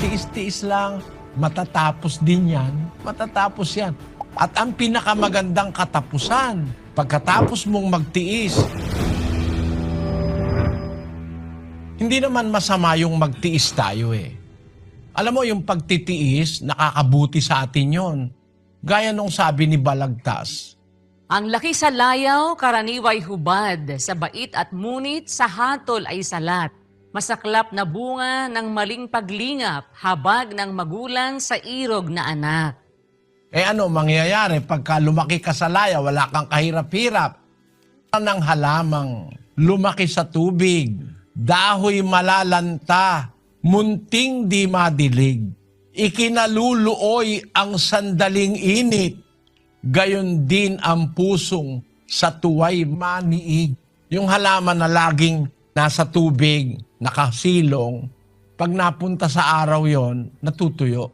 tiis-tiis lang, matatapos din yan, matatapos yan. At ang pinakamagandang katapusan, pagkatapos mong magtiis, hindi naman masama yung magtiis tayo eh. Alam mo, yung pagtitiis, nakakabuti sa atin yon. Gaya nung sabi ni Balagtas, Ang laki sa layaw, karaniway hubad. Sa bait at munit, sa hatol ay salat. Masaklap na bunga ng maling paglingap, habag ng magulang sa irog na anak. Eh ano mangyayari pagka lumaki ka sa laya, wala kang kahirap-hirap? Ng halamang lumaki sa tubig, dahoy malalanta, munting di madilig. Ikinaluluoy ang sandaling init, gayon din ang pusong sa tuway maniig. Yung halaman na laging nasa tubig, nakasilong, pag napunta sa araw yon, natutuyo.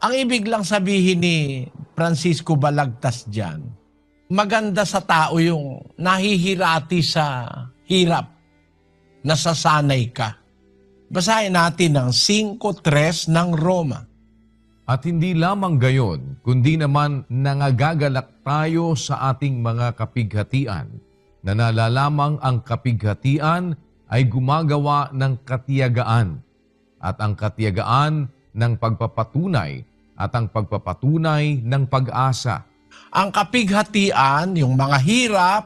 Ang ibig lang sabihin ni Francisco Balagtas dyan, maganda sa tao yung nahihirati sa hirap, nasasanay ka. Basahin natin ang 5.3 ng Roma. At hindi lamang gayon, kundi naman nangagagalak tayo sa ating mga kapighatian, na nalalamang ang kapighatian ay gumagawa ng katiyagaan, at ang katiyagaan ng pagpapatunay, at ang pagpapatunay ng pag-asa. Ang kapighatian, yung mga hirap,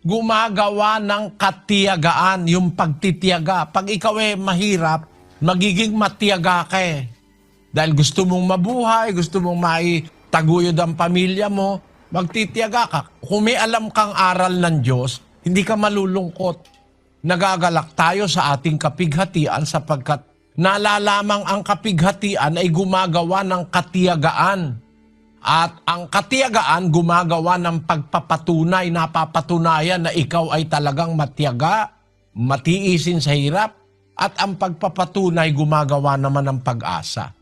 gumagawa ng katiyagaan, yung pagtitiyaga. Pag ikaw eh mahirap, magiging matiyaga ka eh. Dahil gusto mong mabuhay, gusto mong maitaguyod ang pamilya mo, magtitiyaga ka. Kung may alam kang aral ng Diyos, hindi ka malulungkot. Nagagalak tayo sa ating kapighatian sapagkat nalalamang ang kapighatian ay gumagawa ng katiyagaan. At ang katiyagaan gumagawa ng pagpapatunay, napapatunayan na ikaw ay talagang matiyaga, matiisin sa hirap, at ang pagpapatunay gumagawa naman ng pag-asa.